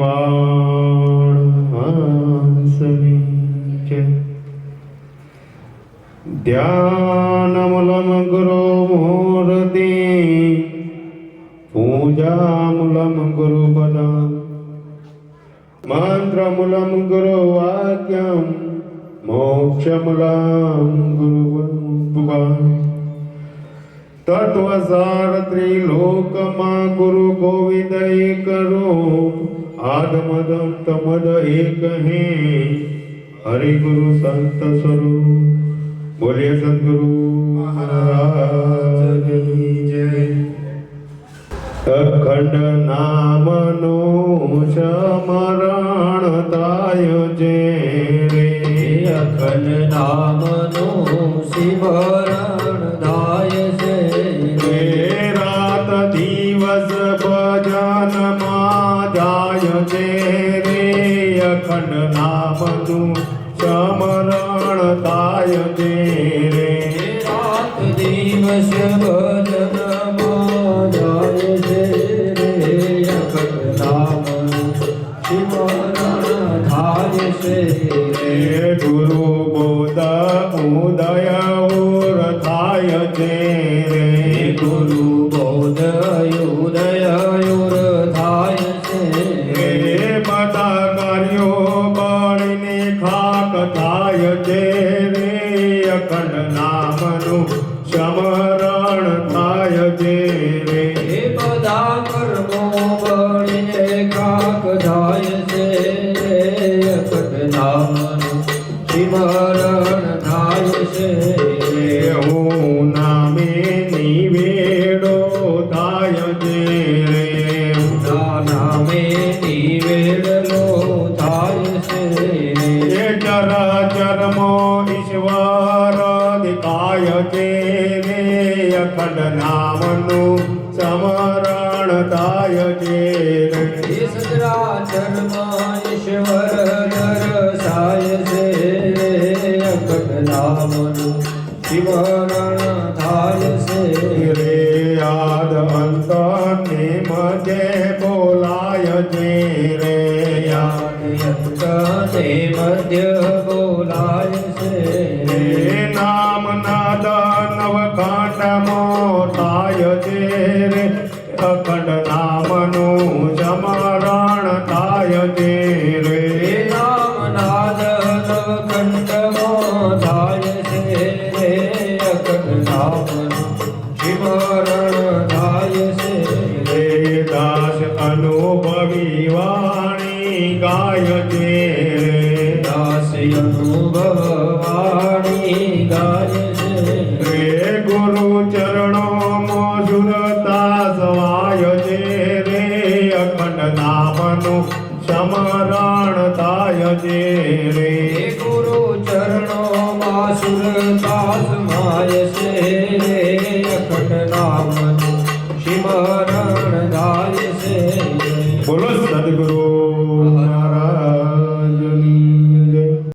જય ધ્યાનમૂલમ ગુરુ મૂર્તિ પૂજામૂલમ ગુરુ પદમ મંત્રમૂલમ ગુરુ વાક્યમ, મોક્ષમૂલમ ગુરુ તત્વસાર ત્રિલોકમાં ગુરુ ગોવિંદ એક રૂપ આદમદ તમદ એક હે હરિ ગુરુ સંત સ્વરૂપ બોલીએ સદગુરુ મહારાજ જય અખંડ નામનો સમરણ રે અખંડ નામનું સમરણ થાય રે. રાત દિવસ ભજનમાં જાય છે અખંડ નામનું સિમરણ થાય છે ગુરુ બોધ ઉદય ઉર થાય છે ગુરુ બોધ ઉદય ખાક થાય છે રે અખંડ નામનું સમરણ થાય છે રે એ બધા કર્મો બળીને કાક થાય છે અખંડ નામનું સિમરણ થાય છે હું નામે નિવેડો થાય છે રે નામે નિવેડલો છે રે અખંડ નામનું સમરણ થાય એ સદરાચરમાં ઈશ્વર દર્શાય છે અખંડ નામનું સિમરણ થાય છે રે આદ અંત ને મધ્ય બોલાય છે રે યાદયંતને મધ્ય બોલાય છે છે રે અખંડ નામનું જમરણ થાય છે રે નામ નાદ નવકંઠમો થાય છે રે અખંડ નામનું સિમરણ થાય છે રે દાસ અનુભવી વાણી ગાય છે નામનું સમરણ થાય જે રે. ગુરુ ચરણો ચરણોમાં સુરતા માય છે રે. અખંડ નામ સિમરણ ગાય છે બોલો સદગુરુ.